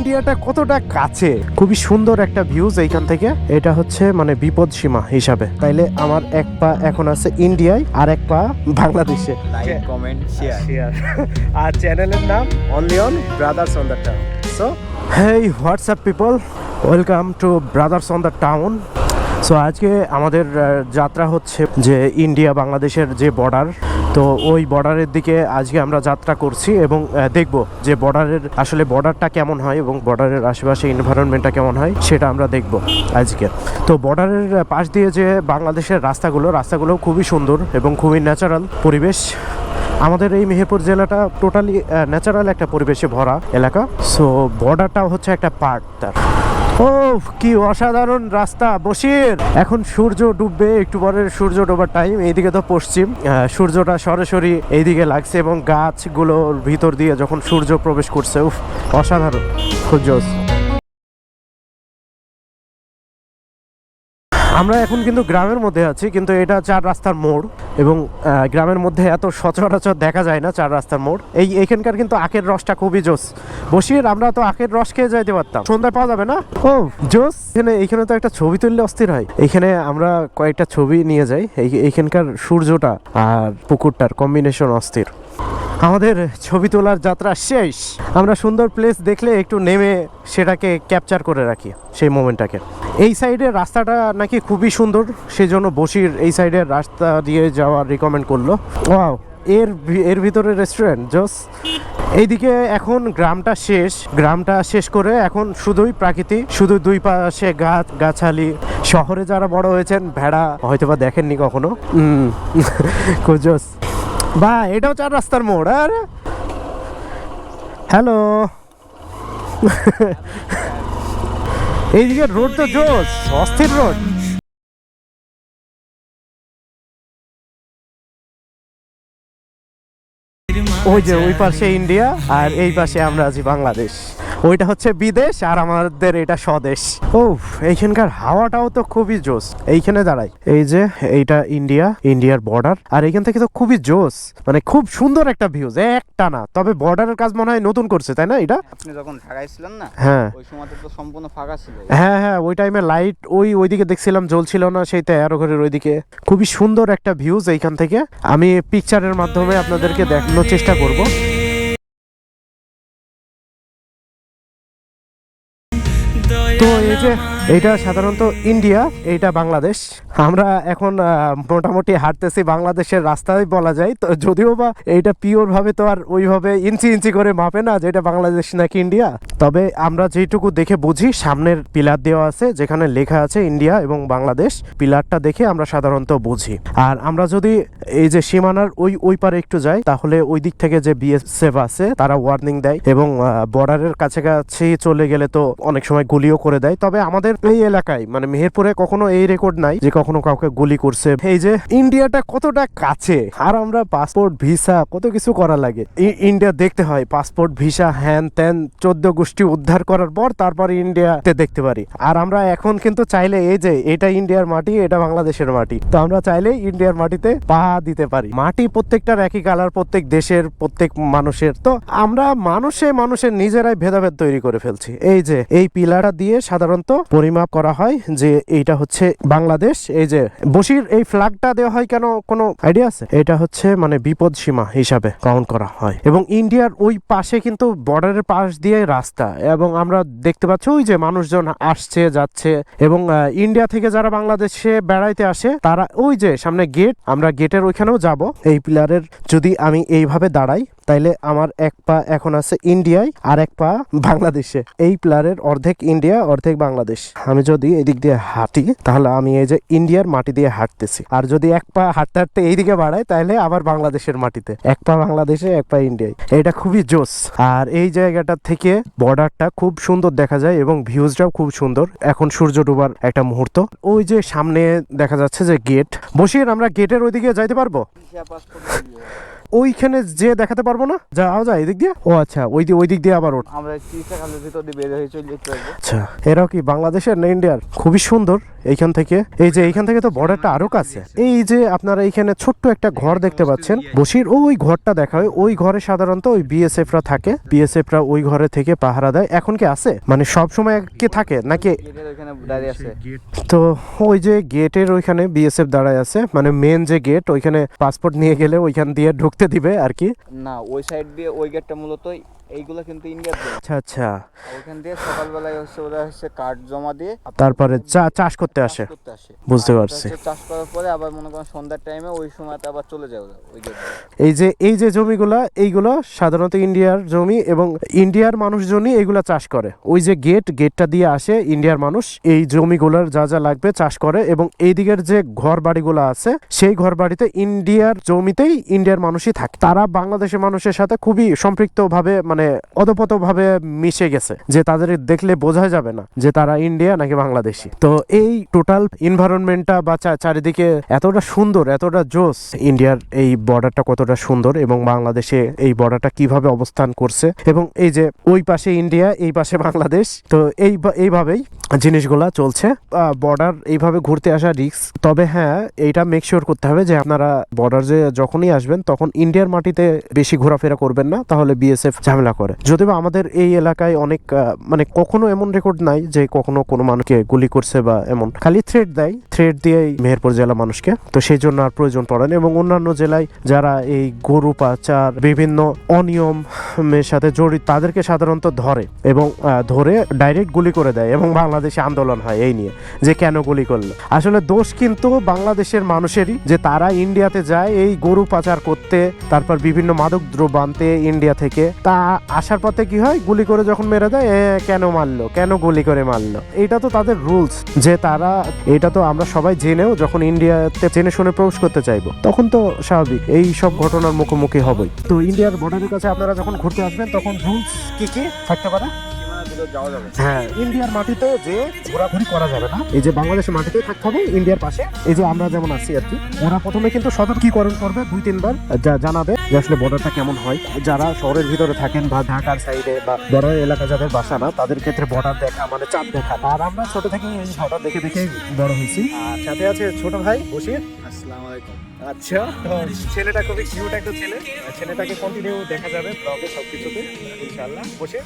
ইন্ডিয়াটা কতটা কাছে? খুবই সুন্দর একটা ভিউজ এইখান থেকে। এটা হচ্ছে মানে বিপদ সীমা হিসাবে। তাইলে আমার এক পা এখন আছে ইন্ডিয়ায় আর এক পা বাংলাদেশে। লাইক কমেন্ট শেয়ার আর চ্যানেলের নাম only on brothers on the town so hey WhatsApp people welcome to brothers on the town so আজকে আমাদের যাত্রা হচ্ছে যে ইন্ডিয়া বাংলাদেশের যে বর্ডার তো ওই বর্ডারের দিকে আজকে আমরা যাত্রা করছি এবং দেখব যে বর্ডারের আসলে বর্ডারটা কেমন হয় এবং বর্ডারের আশেপাশে এনভায়রনমেন্টটা কেমন হয়, সেটা আমরা দেখব আজকে। তো বর্ডারের পাশ দিয়ে যে বাংলাদেশের রাস্তাগুলো রাস্তাগুলো খুবই সুন্দর এবং খুবই ন্যাচারাল পরিবেশ। আমাদের এই মেহেরপুর জেলাটা টোটালি ন্যাচারাল একটা পরিবেশে ভরা এলাকা। সো বর্ডারটাও হচ্ছে একটা পার্ট তার। ও কি অসাধারণ রাস্তা বসির এখন সূর্য ডুববে, একটু পরে সূর্য ডোবার টাইম এইদিকে তো পশ্চিম। সূর্যটা সরাসরি এইদিকে লাগছে এবং গাছগুলোর ভিতর দিয়ে যখন সূর্য প্রবেশ করছে, উফ, অসাধারণ, খুব আমরা এখন কিন্তু গ্রামের মধ্যে আছি, কিন্তু এটা চার রাস্তার মোড় এবং গ্রামের মধ্যে এত সচরাচর দেখা যায় না চার রাস্তার মোড়। এই, এখানকার কিন্তু আখের রসটা খুবই জোস। বসির আমরা তো আখের রস খেয়ে যাইতে পারতাম। সন্ধ্যায় পাওয়া যাবে না? ও জোস এখানে এখানে তো একটা ছবি তুললে অস্থির হয়। এখানে আমরা কয়েকটা ছবি নিয়ে যাই। এই- এইখানকার সূর্যটা আর পুকুরটার কম্বিনেশন অস্থির। আমাদের ছবি তোলার যাত্রা শেষ। আমরা সুন্দর প্লেস দেখলে একটু নেমে সেটাকে ক্যাপচার করে রাখি, সেই মোমেন্টটাকে এই সাইডের রাস্তাটা নাকি খুবই সুন্দর সেই জন্য বসির এই সাইডের রাস্তা দিয়ে যাওয়ার রিকমেন্ড করল। ওয়াও এর এর ভিতরে রেস্টুরেন্ট জোস। এইদিকে এখন গ্রামটা শেষ গ্রামটা শেষ করে এখন শুধুই প্রাকৃতি, শুধু দুই পাশে গাছ, গাছালি। শহরে যারা বড় হয়েছেন, ভেড়া হয়তোবা দেখেননি কখনো। জোস। বা এটাও চার রাস্তার মোড়, আরে। হ্যালো এইদিকে রোড তো জোস অস্থির রোড ওই যে ওই পাশে ইন্ডিয়া আর এই পাশে আমরা আছি বাংলাদেশ। ওইটা হচ্ছে বিদেশ আর আমাদের এটা স্বদেশ। ও এইখানকার হাওয়াটাও তো খুবই জোস এইখানে দাঁড়াই। এই যে এইটা ইন্ডিয়া ইন্ডিয়ার বর্ডার আর এইখান থেকে তো খুবই জোস মানে খুব সুন্দর একটা ভিউজ একটা না। তবে বর্ডারের কাজ মনে হয় নতুন করছে তাই না এটা? আপনি যখন ঢাকায় ছিলেন না হ্যাঁ। ওই সময়তে তো সম্পূর্ণ ফাঁকা ছিল। হ্যাঁ হ্যাঁ ওই টাইমে লাইট ওই ওইদিকে দেখছিলাম জ্বলছিল না সেই তেরো ঘরের ওইদিকে। খুবই সুন্দর একটা ভিউজ এইখান থেকে। আমি পিকচারের মাধ্যমে আপনাদেরকে দেখানোর চেষ্টা করব। তো এই যে এইটা সাধারণত ইন্ডিয়া এইটা বাংলাদেশ। আমরা এখন মোটামুটি হাঁটতেছি বাংলাদেশের রাস্তায় বলা যায়। তো যদিও বা এইটা পিওর ভাবে তো আর ওইভাবে ইঞ্চি ইঞ্চি করে মাপে না যেটা বাংলাদেশ নাকি ইন্ডিয়া। তবে আমরা যেটুকু দেখে বুঝি, সামনের পিলার দেওয়া আছে, যেখানে লেখা আছে ইন্ডিয়া এবং বাংলাদেশ। পিলারটা দেখে আমরা সাধারণত বুঝি। আর আমরা যদি এই যে সীমানার ওই ওই পারে একটু যাই, তাহলে ওই দিক থেকে যে বিএসএফ আছে, তারা ওয়ার্নিং দেয় এবং বর্ডারের কাছাকাছি চলে গেলে তো অনেক সময় গুলিও করে দেয়। তবে আমাদের এই এলাকায় মানে মেহেরপুরে কখনো এই রেকর্ড নাই যে কখনো কাউকে গুলি করছে। এই যে ইন্ডিয়াটা কতটা কাছে, আর আমরা পাসপোর্ট ভিসা কত কিছু করা লাগে। ইন্ডিয়া দেখতে হয় পাসপোর্ট ভিসা হ্যান ত্যান, চোদ্দ গোষ্ঠী উদ্ধার করার পর তারপর ইন্ডিয়াতে দেখতে পারি। আর আমরা এখন কিন্তু চাইলে এই যে, এটা ইন্ডিয়ার মাটি, এটা বাংলাদেশের মাটি। তো আমরা চাইলে ইন্ডিয়ার মাটিতে পা দিতে পারি। মাটি প্রত্যেকটার একই কালার প্রত্যেক দেশের, প্রত্যেক মানুষের। তো আমরা মানুষে মানুষের নিজেরাই ভেদাভেদ তৈরি করে ফেলছি। এই যে, এই পিলারটা দিয়ে সাধারণত পরিমাপ করা হয় যে এইটা হচ্ছে বাংলাদেশ। এই যে বসির এই ফ্ল্যাগটা দেওয়া হয় কেন? কোনো আইডিয়া আছে? এটা হচ্ছে মানে বিপদ সীমা হিসাবে কাউন্ট করা হয়। এবং ইন্ডিয়ার ওই পাশে কিন্তু বর্ডারের পাশ দিয়ে রাস্তা। এবং আমরা দেখতে পাচ্ছি ওই যে মানুষজন আসছে, যাচ্ছে। এবং ইন্ডিয়া থেকে যারা বাংলাদেশে বেড়াইতে আসে, তারা ওই যে সামনে গেট আমরা গেটের ওইখানেও যাব। এই পিলারের যদি আমি এইভাবে দাঁড়াই তাইলে আমার এক পা এখন আছে ইন্ডিয়ায় আর এক পা বাংলাদেশে। এই প্লেয়ারের অর্ধেক ইন্ডিয়া, অর্ধেক বাংলাদেশ। আমি যদি এদিক দিয়ে হাঁটি, তাহলে আমি এই যে ইন্ডিয়ার মাটি দিয়ে হাঁটতেছি। আর যদি এক পা হাঁটতে হাঁটতে এইদিকে বাড়াই তাহলে আবার বাংলাদেশের মাটিতে। এক পা বাংলাদেশে, এক পা ইন্ডিয়ায়। এটা খুবই জোস। আর এই জায়গাটা থেকে বর্ডারটা খুব সুন্দর দেখা যায় এবং ভিউজটাও খুব সুন্দর। এখন সূর্য ডুবার একটা মুহূর্ত। ওই যে সামনে দেখা যাচ্ছে যে গেট। বসিয়ে আমরা গেটের ওইদিকে যাইতে পারব? ওইখানে যে দেখাতে পারব না? যাওয়া যায় এদিক দিয়ে। ও আচ্ছা ওই দিয়ে ওই দিক দিয়ে আবার ওঠ। আমরা চিকিৎসা ভিতর দিয়ে বের হয়ে চলে আচ্ছা এরাও কি বাংলাদেশের না ইন্ডিয়ার? খুবই সুন্দর। এইখান থেকে। এই যে এইখান থেকে তো বর্ডারটা আরও কাছে। এই যে আপনারা এইখানে ছোট্ট একটা ঘর দেখতে পাচ্ছেন। বসির ওই ঘরটা দেখা হয়। ওই ঘরে সাধারণত ওই বিএসএফরা থাকে। বিএসএফরা ওই ঘরে থেকে পাহারা দেয়। এখন কি আছে? মানে সব সময় কি থাকে? নাকি তো ওই যে গেটের ওইখানে বিএসএফ দাঁড়ায় আছে। মানে মেন যে গেট ওইখানে পাসপোর্ট নিয়ে গেলে ওইখান দিয়ে ঢুকতে দিবে আর কি। না ওই সাইড দিয়ে ওই গেটটা মূলত এইগুলো কিন্তু ইন্ডিয়ার আচ্ছা আচ্ছা। ওইখান দিয়ে সকালবেলায় হচ্ছে ওরা হচ্ছে কার্ড জমা দিয়ে তারপরে চা- চাষ করতে আসে। করতে আসে। বুঝতে পারছি। চাষ করার পরে আবার মনে করেন সন্ধ্যার টাইমে ওই সময়তে আবার চলে যায় ওরা ওই এই যে এই যে জমিগুলা এইগুলো সাধারণত ইন্ডিয়ার জমি এবং ইন্ডিয়ার মানুষজনই এগুলা চাষ করে। ওই যে গেট গেটটা দিয়ে আসে ইন্ডিয়ার মানুষ। এই জমিগুলোর যা যা লাগবে চাষ করে এবং এই দিকের যে ঘর বাড়িগুলো আছে সেই ঘর বাড়িতে ইন্ডিয়ার জমিতেই ইন্ডিয়ার মানুষই থাকে। তারা বাংলাদেশের মানুষের সাথে খুবই সম্পৃক্ত ভাবে মানে অদপত ভাবে মিশে গেছে, যে তাদের দেখলে বোঝা যাবে না যে তারা ইন্ডিয়া নাকি বাংলাদেশি। তো এই টোটাল এনভায়রনমেন্টটা বা চারিদিকে এতটা সুন্দর, এতটা জোস ইন্ডিয়ার এই বর্ডারটা কতটা সুন্দর এবং বাংলাদেশে এই বর্ডারটা কীভাবে অবস্থান করছে এবং এই যে ওই পাশে ইন্ডিয়া, এই পাশে বাংলাদেশ, তো এই এইভাবেই জিনিসগুলা চলছে। বর্ডার এইভাবে ঘুরতে আসা রিক্স তবে হ্যাঁ এইটা মেক শিওর করতে হবে যে আপনারা বর্ডার যে যখনই আসবেন, তখন ইন্ডিয়ার মাটিতে বেশি ঘোরাফেরা করবেন না, তাহলে বিএসএফ ঝামেলা করে। যদিও আমাদের এই এলাকায় অনেক মানে কখনো এমন রেকর্ড নাই যে কখনো কোনো মানুষকে গুলি করছে বা এমন। খালি থ্রেড দেয় থ্রেড দিয়েই মেহেরপুর জেলা মানুষকে। তো সেই জন্য আর প্রয়োজন পড়ে না এবং অন্যান্য জেলায় যারা এই গরু পাচার, বিভিন্ন অনিয়মের সাথে জড়িত, তাদেরকে সাধারণত ধরে এবং ধরে ডাইরেক্ট গুলি করে দেয় এবং বাংলাদেশে আন্দোলন হয় এই নিয়ে, যে কেন গুলি করল। আসলে দোষ কিন্তু বাংলাদেশের মানুষেরই যে তারা ইন্ডিয়াতে যায়, এই গরু পাচার করতে, তারপর বিভিন্ন মাদক দ্রব্য আনতে ইন্ডিয়া থেকে, তা আসার পথে কি হয়? গুলি করে যখন মেরে দেয় কেন মারলো? কেন গুলি করে মারলো? এটা তো তাদের রুলস, যে তারা, এটা তো আমরা সবাই জেনেও যখন ইন্ডিয়াতে জেনে শুনে প্রবেশ করতে চাইব, তখন তো স্বাভাবিক, এই সব ঘটনার মুখোমুখি হবেই। তো ইন্ডিয়ার বর্ডারের কাছে আপনারা যখন ঘুরতে আসবেন, তখন রুলস কি কি থাকতে পারে? হ্যাঁ। ইন্ডিয়ার মাটিতে যে ঘোরাঘুরি করা যাবে না এই যে বাংলাদেশের মাটিতে থাকতে হবে ইন্ডিয়ার পাশে। এই যে আমরা যেমন আছি আর কি। ওরা প্রথমে কিন্তু সতর্কীকরণ করবে দুই তিনবার যা জানাবে যে আসলে বর্ডারটা কেমন হয়। যারা শহরের ভিতরে থাকেন বা ঢাকার সাইডে বা বর্ডার এলাকা যাদের বাসা না তাদের ক্ষেত্রে বর্ডার দেখা মানে চাঁদ দেখা। আর আমরা ছোট থেকে এই বর্ডার দেখে দেখে বড় হয়েছি। আর সাথে আছে ছোট ভাই বসির আসসালামু আলাইকুম। আচ্ছা ছেলেটা খুবই কিউট একটা ছেলে। ছেলেটাকে কন্টিনিউ দেখা যাবে ব্লগে সবকিছুতে ইনশাআল্লাহ। বসে